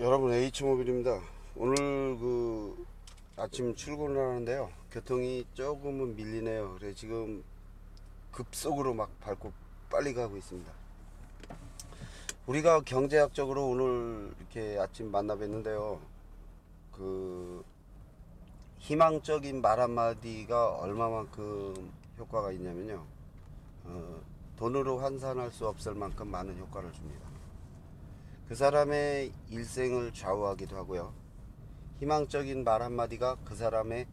여러분 H모빌입니다. 오늘 그 아침 출근을 하는데요. 교통이 조금은 밀리네요. 그래 지금 급속으로 막 밟고 빨리 가고 있습니다. 우리가 경제학적으로 오늘 이렇게 아침 만나 뵀는데요. 그 희망적인 말 한마디가 얼마만큼 효과가 있냐면요. 어, 돈으로 환산할 수 없을 만큼 많은 효과를 줍니다. 그 사람의 일생을 좌우하기도 하고요. 희망적인 말 한마디가 그 사람의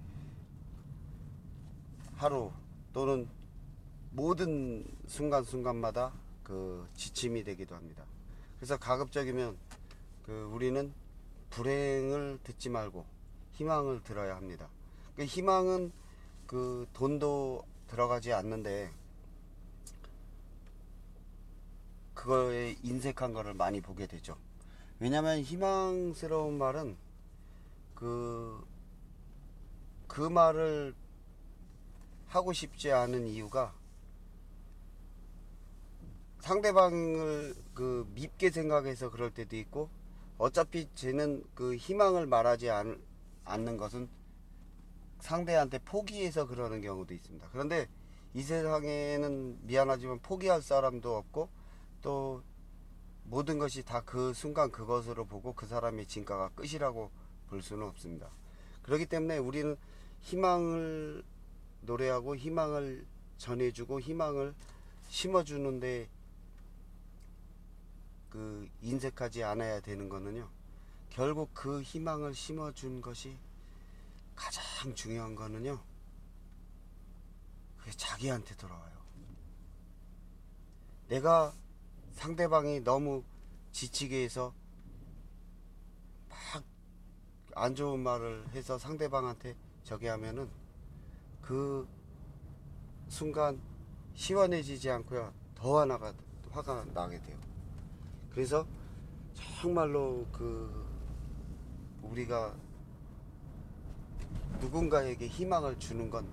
하루 또는 모든 순간순간마다 그 지침이 되기도 합니다. 그래서 가급적이면 그 우리는 불행을 듣지 말고 희망을 들어야 합니다. 그 희망은 그 돈도 들어가지 않는데 그거에 인색한 거를 많이 보게 되죠. 왜냐면 희망스러운 말은 그, 그 말을 하고 싶지 않은 이유가 상대방을 그 밉게 생각해서 그럴 때도 있고 어차피 쟤는 그 희망을 말하지 않, 않는 것은 상대한테 포기해서 그러는 경우도 있습니다. 그런데 이 세상에는 미안하지만 포기할 사람도 없고 또 모든 것이 다 그 순간 그것으로 보고 그 사람의 진가가 끝이라고 볼 수는 없습니다. 그렇기 때문에 우리는 희망을 노래하고 희망을 전해주고 희망을 심어주는데 그 인색하지 않아야 되는 거는요. 결국 그 희망을 심어준 것이 가장 중요한 거는요. 그게 자기한테 돌아와요. 내가 상대방이 너무 지치게 해서 막 안 좋은 말을 해서 상대방한테 저기 하면은 그 순간 시원해지지 않고요. 더 하나가 화가 나게 돼요. 그래서 정말로 그 우리가 누군가에게 희망을 주는 건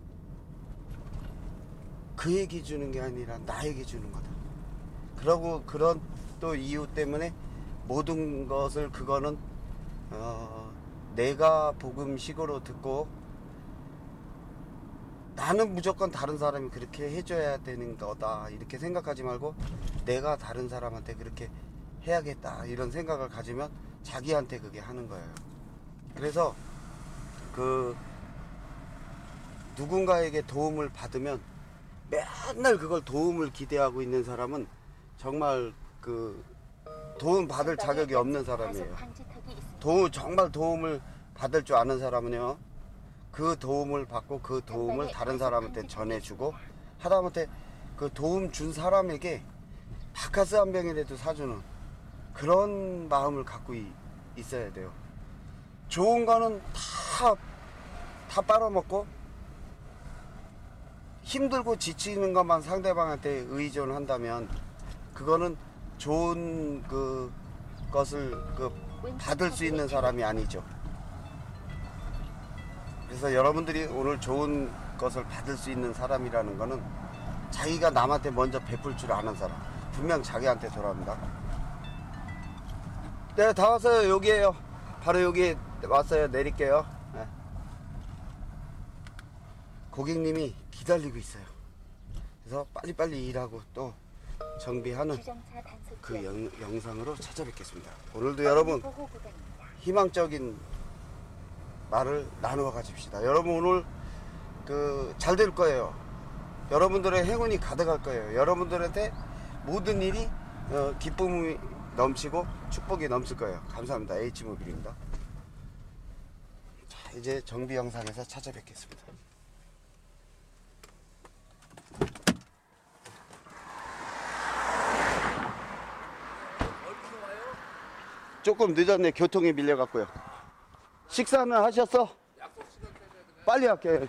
그에게 주는 게 아니라 나에게 주는 거다. 그러고 그런 또 이유 때문에 모든 것을 그거는 어, 내가 복음식으로 듣고 나는 무조건 다른 사람이 그렇게 해줘야 되는 거다 이렇게 생각하지 말고 내가 다른 사람한테 그렇게 해야겠다 이런 생각을 가지면 자기한테 그게 하는 거예요. 그래서 그 누군가에게 도움을 받으면 맨날 그걸 도움을 기대하고 있는 사람은 정말 그 도움 받을 자격이 없는 사람이에요. 도움 정말 도움을 받을 줄 아는 사람은요. 그 도움을 받고 그 도움을 다른 사람한테 전해주고 하다못해 그 도움 준 사람에게 바카스 한 병이라도 사주는 그런 마음을 갖고 이- 있어야 돼요. 좋은 거는 다, 다 빨아먹고 힘들고 지치는 것만 상대방한테 의존한다면 그거는 좋은 그 것을 그 받을 수 있는 사람이 아니죠. 그래서 여러분들이 오늘 좋은 것을 받을 수 있는 사람이라는 거는 자기가 남한테 먼저 베풀 줄 아는 사람. 분명 자기한테 돌아옵니다. 네, 다 왔어요. 여기에요. 바로 여기 왔어요. 내릴게요. 네. 고객님이 기다리고 있어요. 그래서 빨리빨리 일하고 또 정비하는 그 영, 영상으로 찾아뵙겠습니다. 오늘도 여러분. 희망적인 말을 나누어 가집시다. 여러분 오늘 그 잘 될 거예요. 여러분들의 행운이 가득할 거예요. 여러분들한테 모든 일이 어, 기쁨이 넘치고 축복이 넘칠 거예요. 감사합니다. H모빌입니다. 자, 이제 정비 영상에서 찾아뵙겠습니다. 조금 늦었네. 교통이 밀려갖고요. 식사는 하셨어? 빨리 할게요.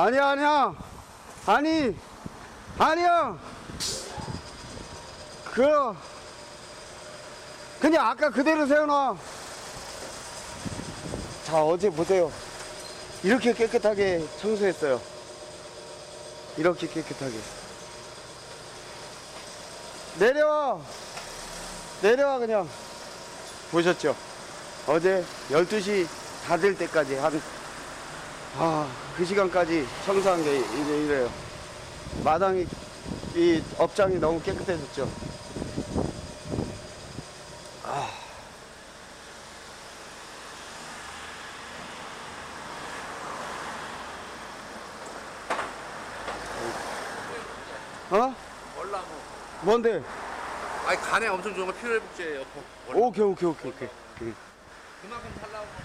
아니야 아니야. 아니 아니야. 그 그냥 아까 그대로 세워놔. 자 어제 보세요. 이렇게 깨끗하게 청소했어요. 이렇게 깨끗하게. 내려와. 내려와 그냥. 보셨죠? 어제 12시 다 될 때까지 한 아, 그 시간까지 청소한 게 이제 이래요. 마당이, 이 업장이 너무 깨끗해졌죠. 아. 어? 월나무. 뭔데? 아니 간에 엄청 좋은 거 필요해 복제예요. 오케이, 오케이, 오케이, 오케이. 그만큼 잘나오고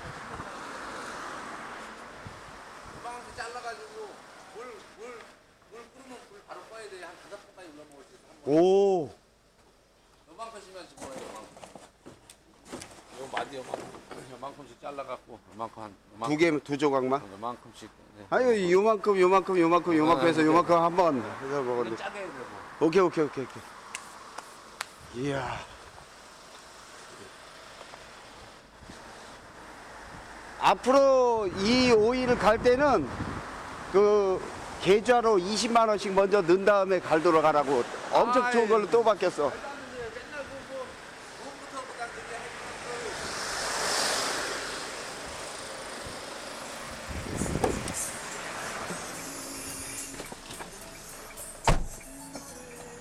잘라가지고 물 물 물 끓으면 불 바로 꺼야 돼. 한 다섯 번까지 올라 먹을 수 있어. 한 번. 오, 요만큼 심면 지금 뭐예요? 요만큼. 요 많이 요만큼. 요만큼씩 잘라갖고 요만큼 한 두 요만큼. 개, 두 조각만? 요만큼씩. 네. 아니, 요만큼, 요만큼, 요만큼, 요만큼 해서 요만큼 한번 해서 이건 먹었는데. 짜게 해야 되고. 오케이, 오케이, 오케이, 오케이. 이야. 앞으로 이 오일을 갈 때는 그 계좌로 20만 원씩 먼저 넣은 다음에 갈도록 하라고 엄청 좋은 걸로 또 바뀌었어.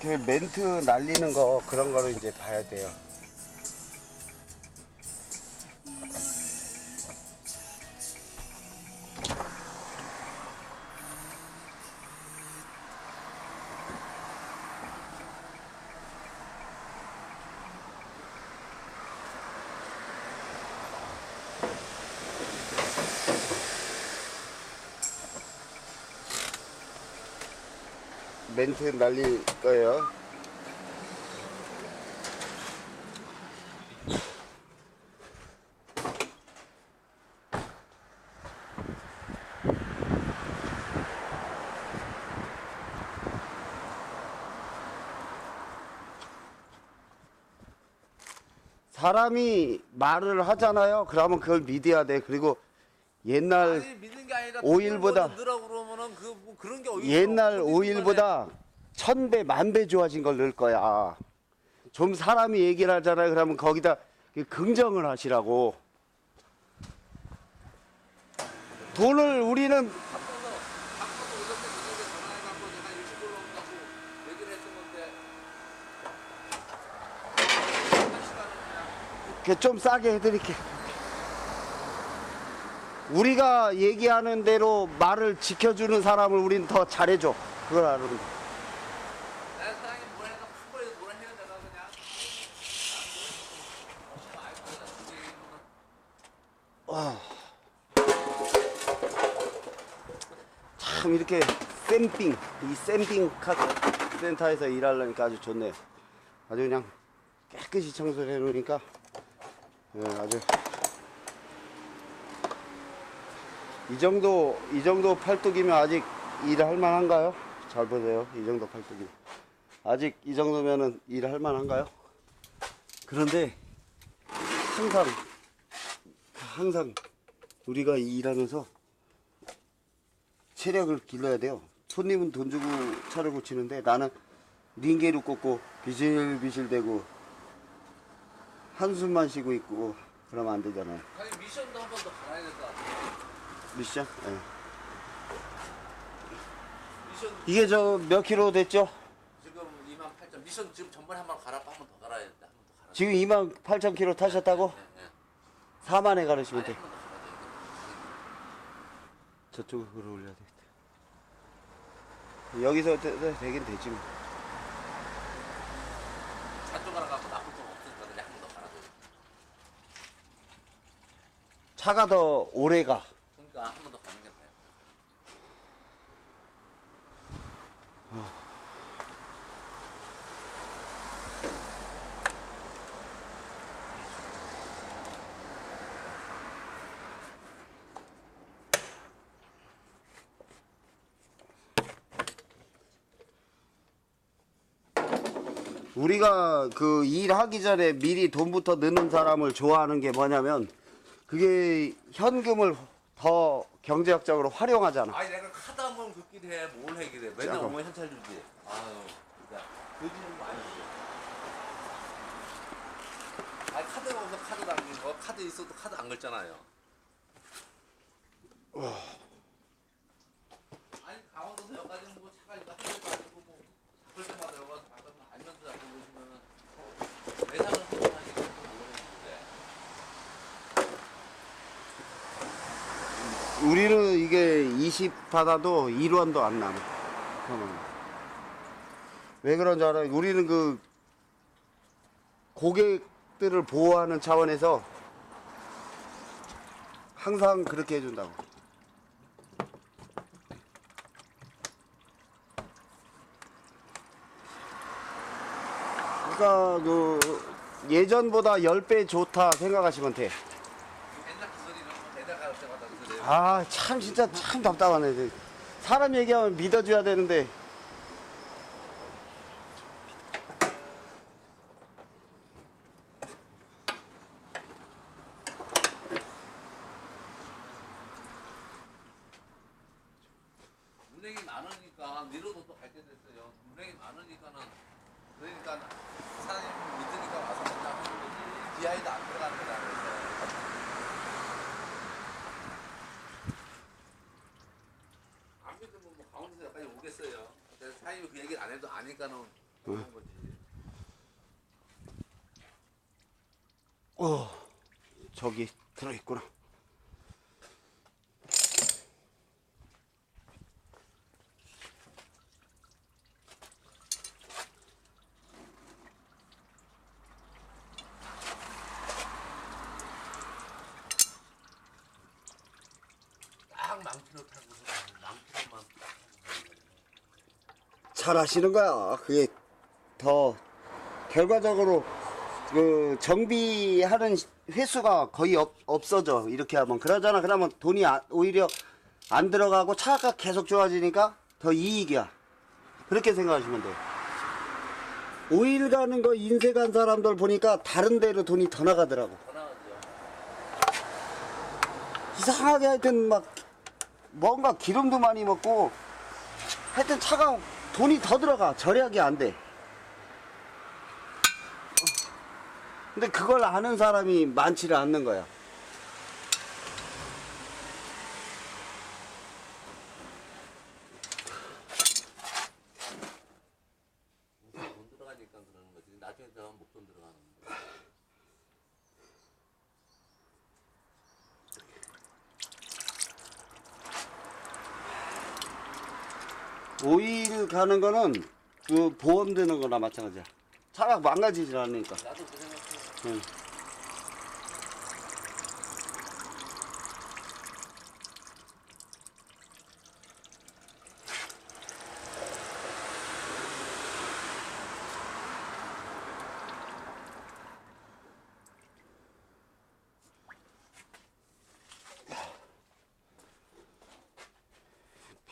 그 멘트 날리는 거 그런 거를 이제 봐야 돼요. 멘트 날릴 거예요. 사람이 말을 하잖아요. 그러면 그걸 믿어야 돼. 그리고 옛날 아니 믿는 게 아니라 오일보다- 그러면은 그 뭐 그런 게 옛날 오일보다 천 배, 만배 좋아진 걸 넣을 거야. 좀 사람이 얘기를 하잖아요. 그러면 거기다 그 긍정을 하시라고. 돈을 우리는 좀 싸게 해드릴게. 우리가 얘기하는 대로 말을 지켜주는 사람을 우리는 더 잘해줘. 그걸 알아야 참 이렇게 샘핑, 이 샘핑 카 센터에서 일하려니까 아주 좋네요. 아주 그냥 깨끗이 청소를 해놓으니까 예, 아주 이 정도 이 정도 팔뚝이면 아직 일할 만한가요? 잘 보세요. 이 정도 팔뚝이 아직 이 정도면은 일할 만한가요? 그런데 항상 항상 우리가 일하면서 체력을 길러야 돼요. 손님은 돈 주고 차를 고치는데 나는 링게로 꽂고 비실비실대고 한숨만 쉬고 있고 그러면 안 되잖아요. 아니 미션도 한 번 더 갈아야 된다 미션? 예. 미션 이게 저 몇 킬로 됐죠? 지금 2만 8천 미션 지금 전번에 한번 갈아고 한번 더 갈아야 된다 한 번 더 갈아 지금 2만 8천 킬로 타셨다고? 네, 네. 4만에 가르시면 아니 돼. 한번더 갈아야 돼 저쪽으로 올려야 되겠다. 여기서 되, 되, 되긴 되지 뭐. 차쪽 갈아갖고 나쁠 돈 없으니까 그냥 한번더 갈아줘 차가 더 오래 가. 그러니까 한 번 더 가는 게 나아요 우리가 그 일하기 전에 미리 돈부터 넣는 사람을 좋아하는 게 뭐냐면 그게 현금을 더 경제학적으로 활용하잖아. 아니 내가 카드 한번 긋긴 해. 뭘 해, 그래. 맨날 잠깐. 오면 현찰 주지. 아유, 진짜. 그지는 거 아니지. 아니, 카드가 없어, 카드 당긴 거. 카드 있어도 카드 안 긁잖아요. 아니, 강원도서 여기까지 뭐 차가 있고 한국도 아니고 뭐, 잡을 때마다 여기 와서 바꿔서 안면도 잡고 보시면은 매상을 선택하니까 모르겠는데. 우리는 이게 20 받아도 1원도 안 남아. 왜 그런 줄 알아요? 우리는 그 고객들을 보호하는 차원에서 항상 그렇게 해준다고. 그러니까 그 예전보다 10배 좋다 생각하시면 돼. 아 참 진짜 참 답답하네. 사람 얘기하면 믿어줘야 되는데 운행이 많으니까 미로도 또 갈 때 됐어요. 운행이 많으니까는 그러니까 사장님 믿으니까 와서 맨날 하는 거지. DI도 안 들어가는 거다 그래서. 안 믿으면 뭐 강원도에서 여기까지 오겠어요. 근데 사장님이 그 얘기를 안 해도 아니까는 그런 거지. 어 저기 들어있구나. 딱 망치로 타고서 망치로만 딱잘 하시는 거야. 그게 더 결과적으로 그 정비하는 횟수가 거의 없, 없어져. 이렇게 하면. 그러잖아. 그러면 돈이 아- 오히려 안 들어가고 차가 계속 좋아지니까 더 이익이야. 그렇게 생각하시면 돼 오일 가는 거 인쇄 간 사람들 보니까 다른 데로 돈이 더 나가더라고. 이상하게 하여튼 막 뭔가 기름도 많이 먹고 하여튼 차가 돈이 더 들어가. 절약이 안 돼. 근데 그걸 아는 사람이 많지를 않는 거야. 우선 돈 들어가니까 그러는 거지. 나중에 들어가면 목돈 들어가는 거. 오일 가는 거는 그 보험 드는 거나 마찬가지야. 차가 망가지질 않으니까. 나도 그 생각 해. 응.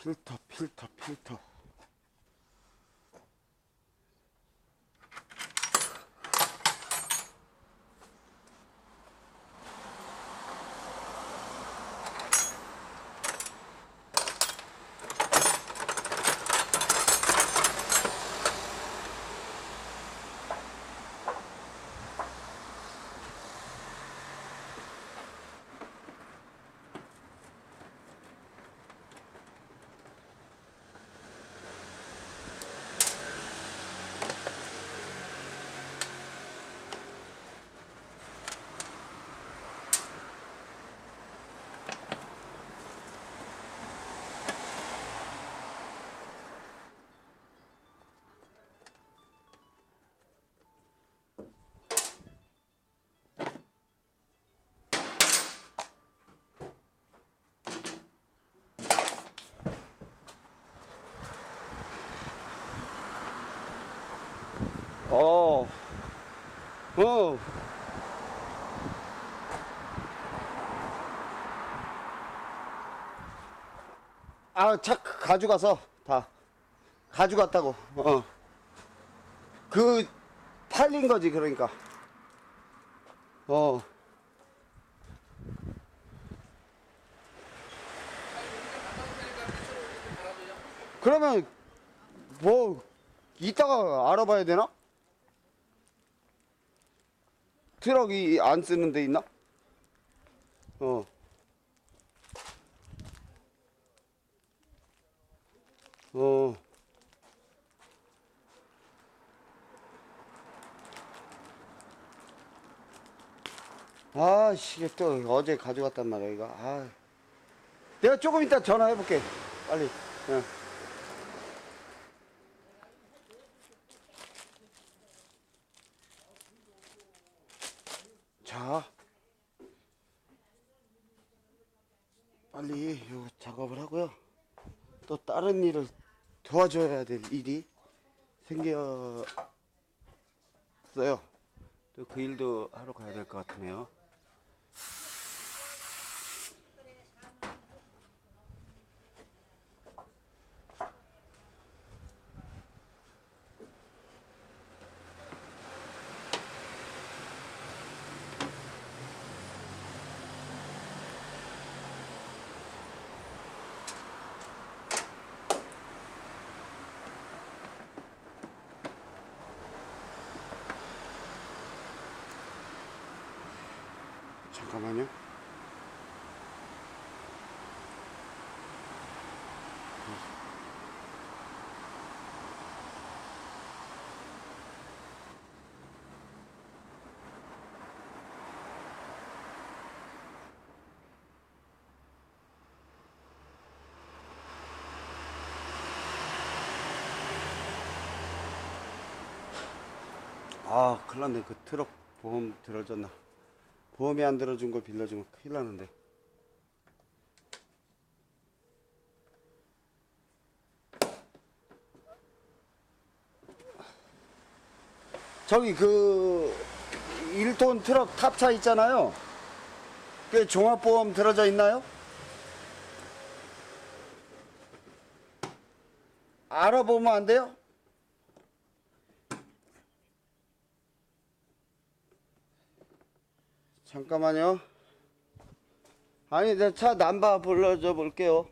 필터, 필터, 필터. 어. 어. 아, 차 가져가서 다 가져갔다고. 어. 그 팔린 거지 그러니까 어 그러면 뭐 이따가 알아봐야 되나? 트럭이 안 쓰는 데 있나? 어. 어. 아, 씨, 또 어제 가져갔단 말이야, 이거. 아. 내가 조금 이따 전화해볼게. 빨리. 어. 자. 빨리 요 작업을 하고요. 또 다른 일을 도와줘야 될 일이 생겼어요. 또 그 일도 하러 가야 될 것 같으네요. 잠깐만요. 아, 큰일 났네. 그 트럭 보험 들어졌나. 보험이 안 들어준 걸 빌려주면 큰일 나는데. 저기 그 1톤 트럭 탑차 있잖아요. 그 종합보험 들어져 있나요? 알아보면 안 돼요? 잠깐만요. 아니, 내 차 남바 불러줘 볼게요.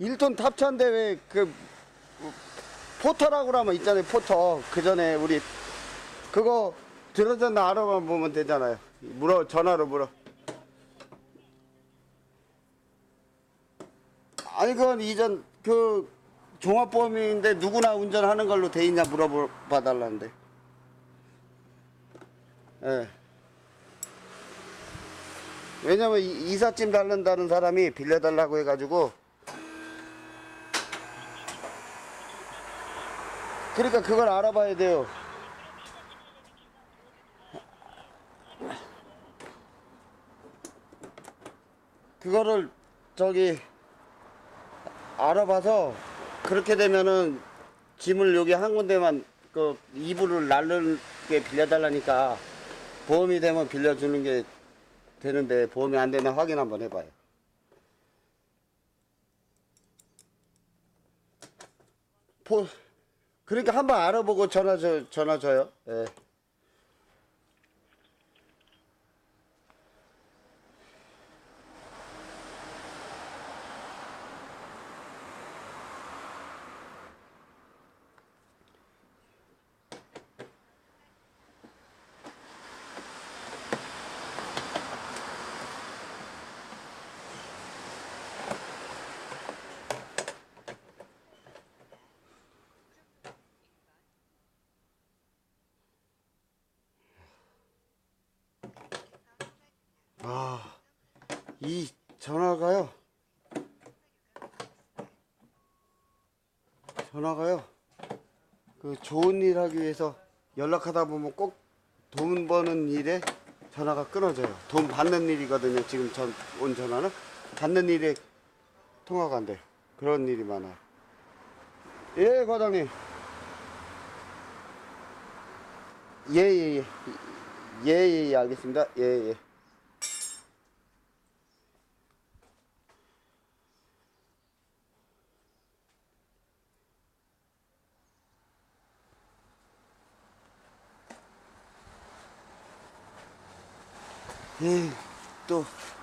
1톤 탑차인데 왜 그 포터라고 하면 있잖아요, 포터. 그 전에 우리 그거 들어졌나 알아만 보면 되잖아요. 물어, 전화로 물어. 아니, 그건 이전 그 종합보험인데 누구나 운전하는 걸로 돼 있냐 물어봐 달라는데. 예. 왜냐면 이- 이삿짐 달른다는 사람이 빌려달라고 해가지고 그러니까 그걸 알아봐야 돼요. 그거를 저기 알아봐서 그렇게 되면은 짐을 여기 한 군데만 그 이불을 날르게 빌려달라니까 보험이 되면 빌려주는 게 되는데 보험이 안 되나 확인 한번 해봐요. 포 그러니까 한번 알아보고 전화 줘 전화 줘요. 예. 이 전화가요. 전화가요. 그 좋은 일 하기 위해서 연락하다 보면 꼭 돈 버는 일에 전화가 끊어져요. 돈 받는 일이거든요. 지금 전 온 전화는 받는 일에 통화가 안 돼. 그런 일이 많아요. 예, 과장님. 예, 예, 예. 예, 예, 예, 알겠습니다. 예, 예. 에 이, 또. 어,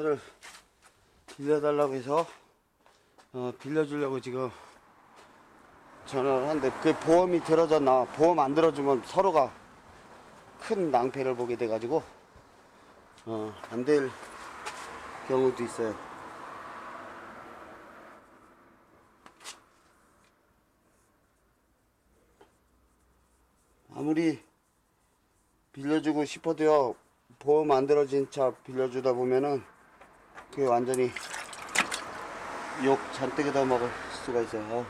차를 빌려달라고 해서, 어, 빌려주려고 지금 전화를 하는데, 그 보험이 들어졌나, 보험 안 들어주면 서로가 큰 낭패를 보게 돼가지고, 어, 안 될 경우도 있어요. 아무리 빌려주고 싶어도요 보험 안 들어진 차 빌려주다 보면은 그게 완전히 욕 잔뜩에다 먹을 수가 있어요.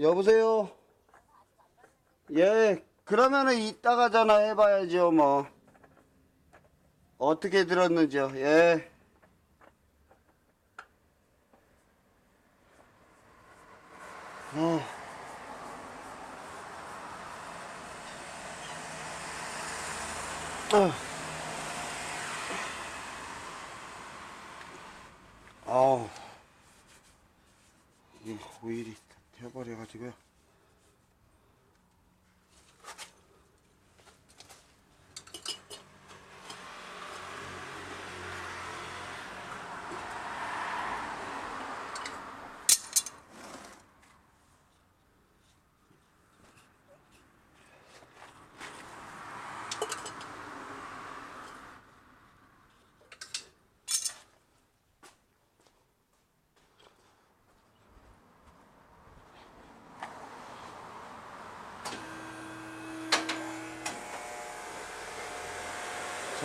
여보세요? 예, 그러면은 이따가 전화해봐야죠, 뭐. 어떻게 들었는지요, 예. 어. 어. 아우. 이 오일이 다 튀어버려가지고요.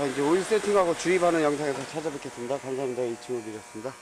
자, 이제 오일 세팅하고 주입하는 영상에서 찾아뵙겠습니다. 감사합니다. 이친구들이었습니다.